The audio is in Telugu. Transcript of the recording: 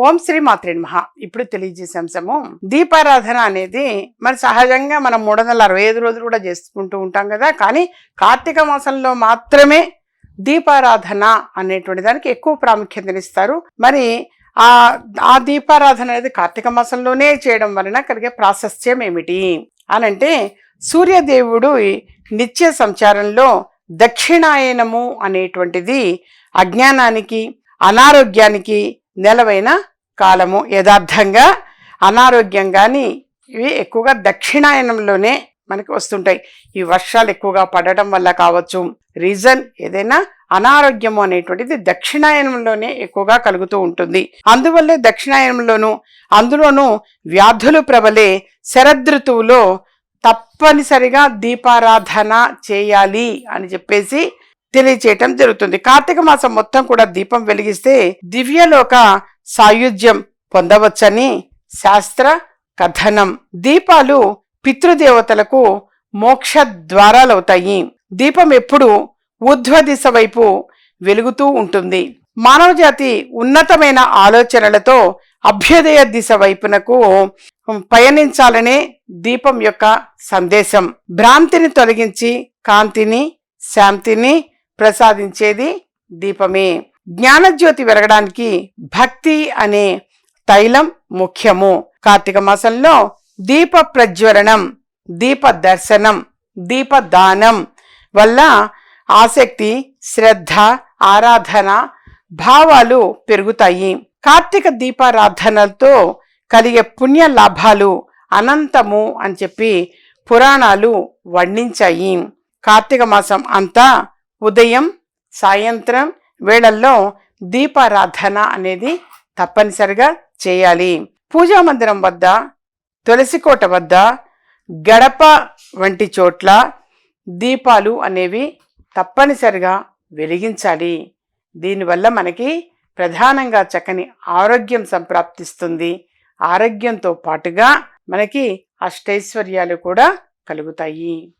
ఓం శ్రీ మాత్రే మహా ఇప్పుడు తెలియజేసే అంశము దీపారాధన అనేది మరి సహజంగా మనం మూడు వందల అరవై ఐదు రోజులు కూడా చేసుకుంటూ ఉంటాం కదా కానీ కార్తీక మాసంలో మాత్రమే దీపారాధన అనేటువంటి దానికి ఎక్కువ ప్రాముఖ్యతనిస్తారు. మరి ఆ ఆ దీపారాధన అనేది కార్తీక మాసంలోనే చేయడం వలన కలిగే ప్రాశస్త్యం ఏమిటి? అనంటే సూర్యదేవుడు నిత్య సంచారంలో దక్షిణాయనము అనేటువంటిది అజ్ఞానానికి అనారోగ్యానికి నెలవైన కాలము. యథార్థంగా అనారోగ్యం కానీ ఇవి ఎక్కువగా దక్షిణాయనంలోనే మనకి వస్తుంటాయి. ఈ వర్షాలు ఎక్కువగా పడటం వల్ల కావచ్చు. రీజన్ ఏదైనా అనారోగ్యము అనేటువంటిది దక్షిణాయనంలోనే ఎక్కువగా కలుగుతూ ఉంటుంది. అందువల్లే దక్షిణాయనంలోను అందులోనూ వ్యాధులు ప్రబలే శరదృతువులో తప్పనిసరిగా దీపారాధన చేయాలి అని చెప్పేసి తెలియచేయటం జరుగుతుంది. కార్తీక మాసం మొత్తం కూడా దీపం వెలిగిస్తే దివ్యలోక సాయుధ్యం పొందవచ్చని శాస్త్ర కథనం. దీపాలు పితృదేవతలకు మోక్ష ద్వారాలవుతాయి దీపం ఎప్పుడు ఊర్ధ్వ దిశ వైపు వెలుగుతూ ఉంటుంది. మానవ జాతి ఉన్నతమైన ఆలోచనలతో అభ్యుదయ దిశ వైపునకు పయనించాలనే దీపం యొక్క సందేశం. భ్రాంతిని తొలగించి కాంతిని శాంతిని ప్రసాదించేది దీపమే. జ్ఞానజ్యోతి వెలగడానికి భక్తి అనే తైలం ముఖ్యము. కార్తీక మాసంలో దీప ప్రజ్వలనం దీప దర్శనం దీప దానం వల్ల ఆసక్తి శ్రద్ధ ఆరాధన భావాలు పెరుగుతాయి. కార్తీక దీపారాధనలతో కలిగే పుణ్య లాభాలు అనంతము అని చెప్పి పురాణాలు వర్ణించాయి. కార్తీక మాసం అంతా ఉదయం సాయంత్రం వేళల్లో దీపారాధన అనేది తప్పనిసరిగా చేయాలి. పూజా మందిరం వద్ద తులసికోట వద్ద గడప వంటి చోట్ల దీపాలు అనేవి తప్పనిసరిగా వెలిగించాలి. దీనివల్ల మనకి ప్రధానంగా చక్కని ఆరోగ్యం సంప్రాప్తిస్తుంది. ఆరోగ్యంతో పాటుగా మనకి అష్టైశ్వర్యాలు కూడా కలుగుతాయి.